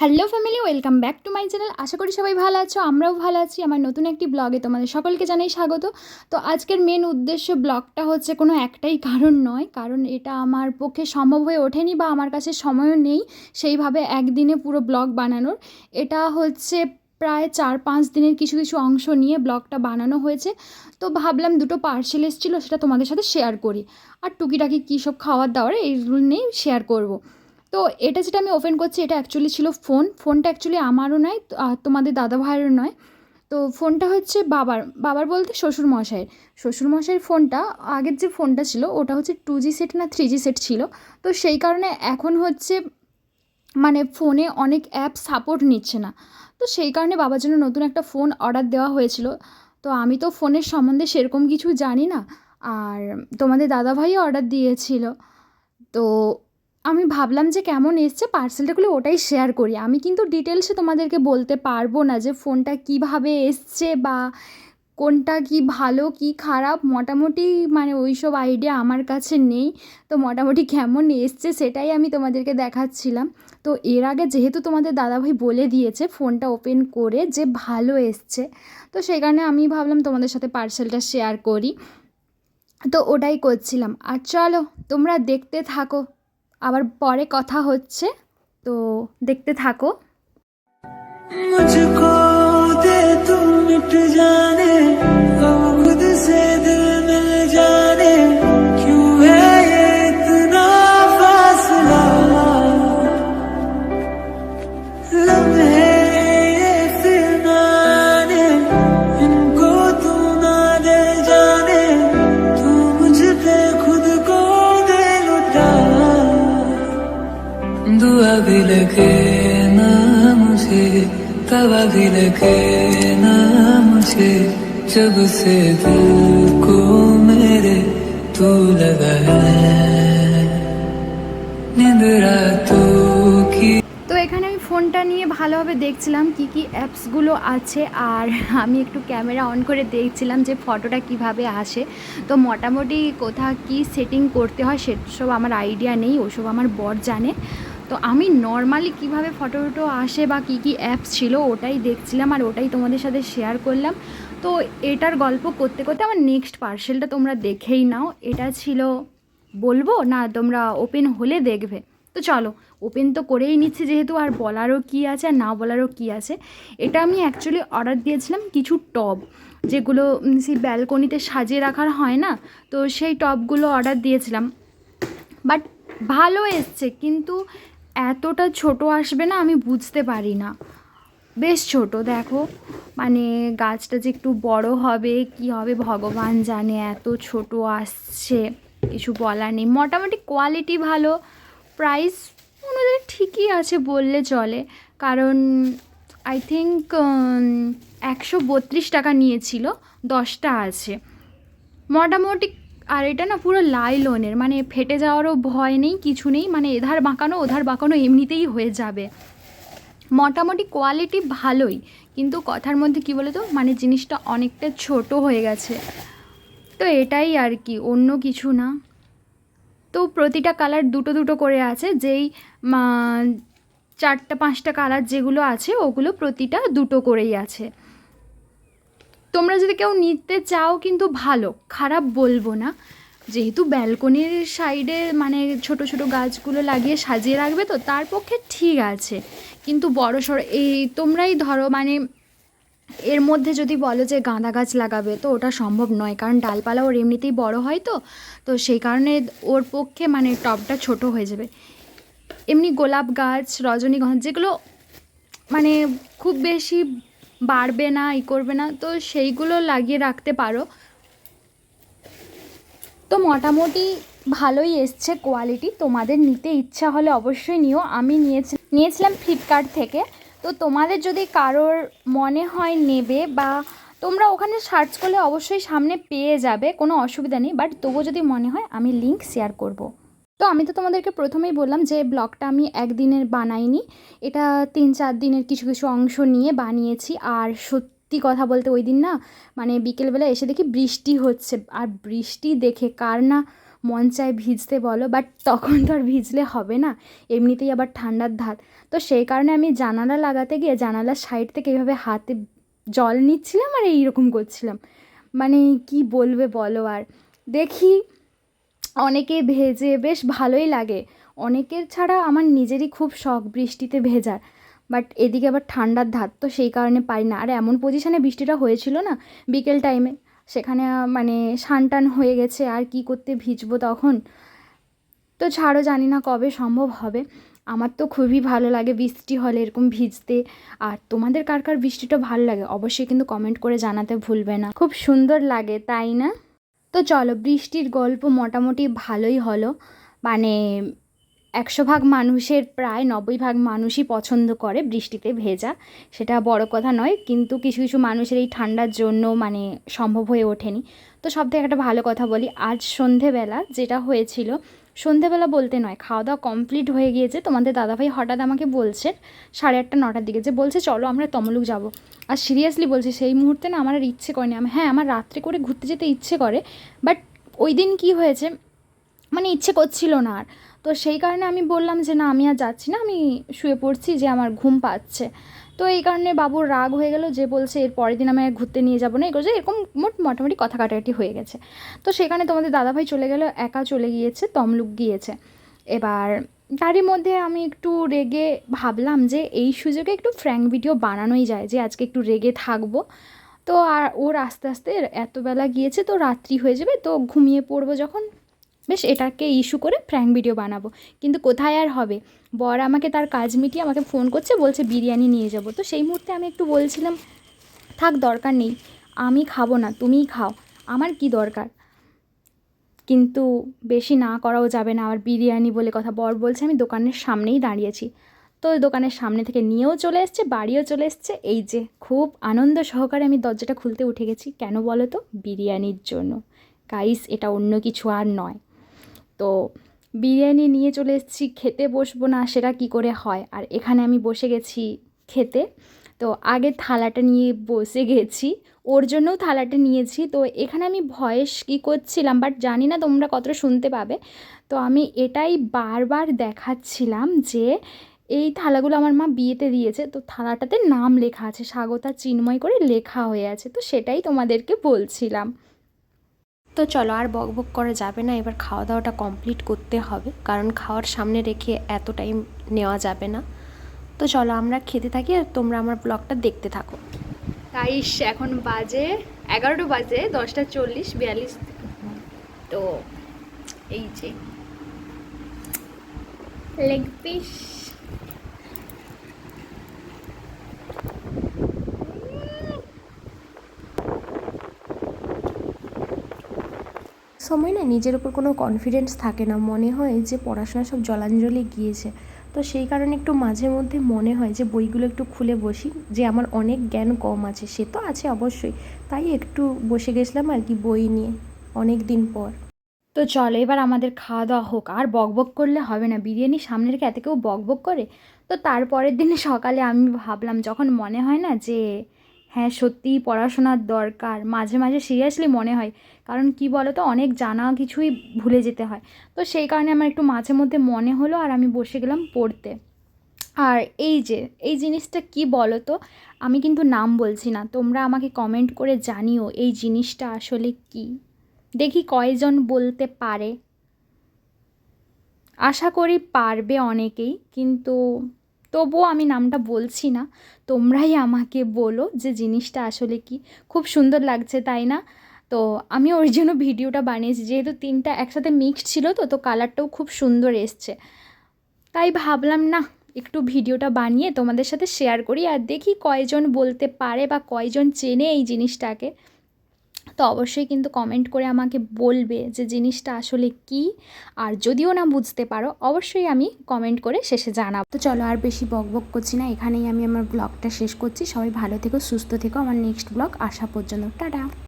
Hello family welcome back to my channel আশা করি সবাই ভালো আছো, আমরাও ভালো আছি। আমার নতুন একটি ব্লগে তোমাদের সকলকে জানাই স্বাগত। তো আজকের মেন উদ্দেশ্য ব্লগটা হচ্ছে কোনো একটাই কারণ নয়, কারণ এটা আমার পক্ষে সম্ভব হয়ে ওঠেনি বা আমার কাছে সময়ও নেই সেইভাবে একদিনে পুরো ব্লগ বানানোর। এটা হচ্ছে প্রায় চার পাঁচ দিনের কিছু কিছু অংশ নিয়ে ব্লগটা বানানো হয়েছে। তো ভাবলাম দুটো পার্সেল এসেছিল, সেটা তোমাদের সাথে শেয়ার করি। আর টুকিটাকি কী সব খাওয়ার দাওয়ার এইগুলো নিয়েই শেয়ার করব। তো এটা যেটা আমি ওপেন করছি, এটা অ্যাকচুয়ালি ছিল ফোন ফোনটা অ্যাকচুয়ালি আমারও নয় তোমাদের দাদা ভাইয়েরও নয়। তো ফোনটা হচ্ছে বাবার। বাবার বলতে শ্বশুর মশাইয়ের শ্বশুর মশাইয়ের ফোনটা আগের যে ফোনটা ছিল, ওটা হচ্ছে টু জি সেট না থ্রি জি সেট ছিল। তো সেই কারণে এখন হচ্ছে মানে ফোনে অনেক অ্যাপ সাপোর্ট নিচ্ছে না। তো সেই কারণে বাবার জন্য নতুন একটা ফোন অর্ডার দেওয়া হয়েছিল। তো আমি তো ফোনের সম্বন্ধে সেরকম কিছু জানি না। আর তোমাদের দাদাভাইও অর্ডার দিয়েছিল। তো আমি ভাবলাম যে কেমন এসছে পার্সেলটাগুলো ওটাই শেয়ার করি। আমি কিন্তু ডিটেলসে তোমাদেরকে বলতে পারব না যে ফোনটা কীভাবে এসছে বা কোনটা কি ভালো, কি খারাপ। মোটামুটি মানে ওই সব আইডিয়া আমার কাছে নেই। তো মোটামুটি কেমন এসছে সেটাই আমি তোমাদেরকে দেখাচ্ছিলাম। তো এর আগে যেহেতু তোমাদের দাদাভাই বলে দিয়েছে ফোনটা ওপেন করে যে ভালো এসছে, তো সেই কারণে আমি ভাবলাম তোমাদের সাথে পার্সেলটা শেয়ার করি। তো ওটাই করছিলাম। আর চলো, তোমরা দেখতে থাকো। আবার পরে কথা হচ্ছে তো দেখতে থাকো। মুঝকো দে তুমি মিট জানে। भी लगे ना मुझे जब से दिल को मेरे तू लगा है नींद रातों की তো এখানে আমি ফোনটা নিয়ে ভালোভাবে দেখছিলাম কি কি অ্যাপসগুলো আছে আর আমি একটু ক্যামেরা অন করে দেখছিলাম যে ফটোটা কিভাবে আসে তো মোটামুটি কোথা কি সেটিং করতে হয় সেসব আমার আইডিয়া নেই ওসব আমার বর জানে তো আমি নর্মালি কীভাবে ফটো টটো আসে বা কি কি অ্যাপস ছিল ওটাই দেখছিলাম আর ওটাই তোমাদের সাথে শেয়ার করলাম। তো এটার গল্প করতে করতে আমার নেক্সট পার্সেলটা তোমরা দেখেই নাও। এটা ছিল বলব না তোমরা ওপেন হলে দেখবে। তো চলো ওপেন তো করেই নিচ্ছি যেহেতু আর বলারও কি আছে আর না বলারও কি আছে। এটা আমি অ্যাকচুয়ালি অর্ডার দিয়েছিলাম কিছু টব, যেগুলো সেই ব্যালকনিতে সাজিয়ে রাখার হয় না, তো সেই টবগুলো অর্ডার দিয়েছিলাম। বাট ভালো এসছে, কিন্তু এতটা ছোট আসবে না, আমি বুঝতে পারি না। বেশ ছোট, দেখো। মানে গাছটা যে একটু বড় হবে, কি হবে ভগবান জানে, এত ছোট আসছে, কিছু বলার নেই। মোটামুটি কোয়ালিটি ভালো প্রাইস অনুযায়ী ঠিকই আছে বললে চলে। কারণ আই থিঙ্ক একশো বত্রিশ টাকা নিয়েছিল, দশটা আছে। মোটামুটি আর এটা না পুরো লাইলনের মানে ফেটে যাওয়ারও ভয় নেই, কিছু নেই মানে এধার বাঁকানো, ওধার বাঁকানো এমনিতেই হয়ে যাবে। মোটামুটি কোয়ালিটি ভালোই, কিন্তু কথার মধ্যে কি বলে তো মানে জিনিসটা অনেকটা ছোট হয়ে গেছে। তো এটাই আর কি, অন্য কিছু না। তো প্রতিটা কালার দুটো দুটো করে আছে, যেই চারটা পাঁচটা কালার যেগুলো আছে, ওগুলো প্রতিটা দুটো করেই আছে। তোমরা যদি কেউ নিতে চাও কিন্তু ভালো, খারাপ বলব না। যেহেতু ব্যালকনির সাইডে মানে ছোট ছোট গাছগুলো লাগিয়ে সাজিয়ে রাখবে তো, তার পক্ষে ঠিক আছে। কিন্তু বড় সড়ো, এই তোমরাই ধরো মানে এর মধ্যে যদি বলো যে গাঁদা গাছ লাগাবে, তো ওটা সম্ভব নয়। কারণ ডালপালা ওর এমনিতেই বড় হয় তো তো সেই কারণে ওর পক্ষে মানে টবটা ছোট হয়ে যাবে। এমনি গোলাপ গাছ, রজনীগন্ধা, যেগুলো মানে খুব বেশি বাড়বে না, ই করবে না, তো সেইগুলো লাগিয়ে রাখতে পারো। তো মোটামুটি ভালোই এসছে কোয়ালিটি তোমাদের নিতে ইচ্ছা হলে অবশ্যই নিও। আমি নিয়েছি নিয়েছিলাম ফ্লিপকার্ট থেকে। তো তোমাদের যদি কারোর মনে হয় নেবে বা তোমরা ওখানে সার্চ করলে অবশ্যই সামনে পেয়ে যাবে, কোনো অসুবিধা নেই। বাট তবুও যদি মনে হয়, আমি লিংক শেয়ার করব। তো আমি তো তোমাদেরকে প্রথমেই বললাম যে ব্লগটা আমি একদিনের বানাইনি। এটা তিন চার দিনের কিছু কিছু অংশ নিয়ে বানিয়েছি। আর সত্যি কথা বলতে ওই দিন না মানে বিকেলবেলা এসে দেখি বৃষ্টি হচ্ছে। আর বৃষ্টি দেখে কার না মন চায় ভিজতে বলো, বাট তখন তো আর ভিজলে হবে না। এমনিতেই আবার ঠান্ডার ধাত। তো সেই কারণে আমি জানালা লাগাতে গিয়ে জানালার সাইড থেকে এইভাবে হাতে জল নিচ্ছিলাম আর এইরকম করছিলাম। মানে কি বলবে বলো আর। দেখি অনেকে ভেজে বেশ ভালোই লাগে। অনেকের ছাড়া আমার নিজেরই খুব শখ বৃষ্টিতে ভেজার। বাট এদিকে আবার ঠান্ডার ধার তো সেই কারণে পারি না। আর এমন পজিশানে বৃষ্টিটা হয়েছিল না, বিকেল টাইমে সেখানে মানে টান হয়ে গেছে, আর কি করতে ভিজবো তখন? তো ছাড়ো, জানি না কবে সম্ভব হবে। আমার তো খুবই ভালো লাগে বৃষ্টি হলে এরকম ভিজতে। আর তোমাদের কার কার বৃষ্টিটা ভালো লাগে? অবশ্যই কিন্তু কমেন্ট করে জানাতে ভুলবে না। খুব সুন্দর লাগে, তাই না? তো চলো, বৃষ্টির গল্প মোটামুটি ভালোই হলো। মানে একশো ভাগ মানুষের, প্রায় নব্বই ভাগ মানুষই পছন্দ করে বৃষ্টিতে ভেজা, সেটা বড় কথা নয়। কিন্তু কিছু কিছু মানুষের এই ঠান্ডার জন্য মানে সম্ভব হয়ে ওঠেনি। তো সব থেকে একটা ভালো কথা বলি, আজ সন্ধেবেলা যেটা হয়েছিল সন্ধেবেলা বলতে নয় খাওয়া দাওয়া কমপ্লিট হয়ে গিয়েছে। তোমাদের দাদাভাই হঠাৎ আমাকে বলছে সাড়ে আটটা, নটার দিকে যে বলছে, চলো আমরা তমলুক যাব। আর সিরিয়াসলি বলছে, সেই মুহূর্তে না আমার আর ইচ্ছে করেনি আমি হ্যাঁ আমার রাত্রে করে ঘুরতে যেতে ইচ্ছে করে বাট ওই দিন কী হয়েছে মানে ইচ্ছে করছিল না আর। তো সেই কারণে আমি বললাম যে, না, আমি আর যাচ্ছি না, আমি শুয়ে পড়ছি যে আমার ঘুম পাচ্ছে। তো এই কারণে বাবুর রাগ হয়ে গেল যে বলছে, এর পরের দিন আমি ঘুরতে নিয়ে যাব না। এগুলো এরকম মোট মোটামুটি কথা কাটাকাটি হয়ে গেছে। তো সেখানে তোমাদের দাদাভাই চলে গেল, একা চলে গিয়েছে, তমলুক গিয়েছে। এবার তারই মধ্যে আমি একটু রেগে ভাবলাম যে এই সুযোগে একটু ফ্র্যাঙ্ক ভিডিও বানানোই যায়, যে আজকে একটু রেগে থাকব। তো আর ওর আস্তে আস্তে এতবেলা গিয়েছে তো রাত্রি হয়ে যাবে, তো ঘুমিয়ে পড়ব যখন। বেশ, এটাকে ইস্যু করে প্র্যাঙ্ক ভিডিও বানাবো। কিন্তু কোথায় আর হবে? বর আমাকে তার কাজ মিটিয়ে আমাকে ফোন করছে, বলছে বিরিয়ানি নিয়ে যাব। তো সেই মুহূর্তে আমি একটু বলছিলাম, থাক, দরকার নেই, আমি খাব না, তুমিই খাও, আমার কি দরকার? কিন্তু বেশি না করাও যাবে না আর বিরিয়ানি বলে কথা। বর বলছে, আমি দোকানের সামনেই দাঁড়িয়েছি তো দোকানের সামনে থেকে নিয়েও চলে এসছে, বাড়িও চলে এসছে। এই যে, খুব আনন্দ সহকারে আমি দরজাটা খুলতে উঠে গেছি। কেন বলো তো? বিরিয়ানির জন্য। গাইস এটা অন্য কিছু আর নয়। তো বিরিয়ানি নিয়ে চলে এসেছি, খেতে বসবো না, সেটা কি করে হয়? আর এখানে আমি বসে গেছি খেতে। তো আগে থালাটা নিয়ে বসে গেছি, ওর জন্যও থালাটা নিয়েছি। তো এখানে আমি ভয়েস কী করছিলাম, বাট জানি না তোমরা কতটা শুনতে পাবে। তো আমি এটাই বারবার দেখাচ্ছিলাম যে এই থালাগুলো আমার মা বিয়েতে দিয়েছে, তো থালাটাতে নাম লেখা আছে, স্বাগতা চিন্ময় করে লেখা হয়ে আছে, তো সেটাই তোমাদেরকে বলছিলাম। তো চলো আর বক বক করা যাবে না এবার খাওয়া দাওয়াটা কমপ্লিট করতে হবে কারণ খাওয়ার সামনে রেখে এত টাইম নেওয়া যাবে না। তো চলো আমরা খেতে থাকি আর তোমরা আমার ব্লগটা দেখতে থাকো। গাইস এখন বাজে এগারোটা বাজে দশটা চল্লিশ বিয়াল্লিশ তো এই যে। লেগ পিস সময় না নিজের ওপর কোনো কনফিডেন্স থাকে না। মনে হয় যে পড়াশোনা সব জলাঞ্জলি গিয়েছে। তো সেই কারণে একটু মাঝে মধ্যে মনে হয় যে বইগুলো একটু খুলে বসি, যে আমার অনেক জ্ঞান কম আছে, সে তো আছে অবশ্যই। তাই একটু বসে গেছিলাম আর কি বই নিয়ে অনেক দিন পর। তো চলো এবার আমাদের খাওয়া দাওয়া হোক। আর বক বক করলে হবে না। বিরিয়ানি সামনে রেখে এত কেউ বক বক করে? তো তারপরের দিনে সকালে আমি ভাবলাম, যখন মনে হয় না যে হ্যাঁ সত্যিই পড়াশোনার দরকার। মাঝে মাঝে সিরিয়াসলি মনে হয়। কারণ কি বলো তো অনেক জানা কিছুই ভুলে যেতে হয়। তো সেই কারণে আমার একটু মাঝে মধ্যে মনে হলো আর আমি বসে গেলাম পড়তে। আর এই যে, এই জিনিসটা কি বলো তো আমি কিন্তু নাম বলছি না। তোমরা আমাকে কমেন্ট করে জানিও এই জিনিসটা আসলে কি। দেখি কয়জন বলতে পারে। আশা করি পারবে অনেকেই, কিন্তু তবুও আমি নামটা বলছি না। তোমরাই আমাকে বলো যে জিনিসটা আসলে কি। খুব সুন্দর লাগছে, তাই না? তো আমি ওর জন্য ভিডিওটা বানিয়েছি, যেহেতু তিনটা একসাথে মিক্সড ছিল তো তো কালারটাও খুব সুন্দর এসছে। তাই ভাবলাম, না, একটু ভিডিওটা বানিয়ে তোমাদের সাথে শেয়ার করি আর দেখি কয়জন বলতে পারে বা কয়জন চেনে এই জিনিসটাকে। তো অবশ্যই কিন্তু কমেন্ট করে আমাকে বলবে যে জিনিসটা আসলে কি। আর যদিও না বুঝতে পারো, অবশ্যই আমি কমেন্ট করে শেষে জানাব। তো চলো আর বেশি বক বক করছি না, এখানেই আমি আমার ব্লগটা শেষ করছি। সবাই ভালো থেকো, সুস্থ থেকো। আমার নেক্সট ব্লগ আসা পর্যন্ত। টাটা।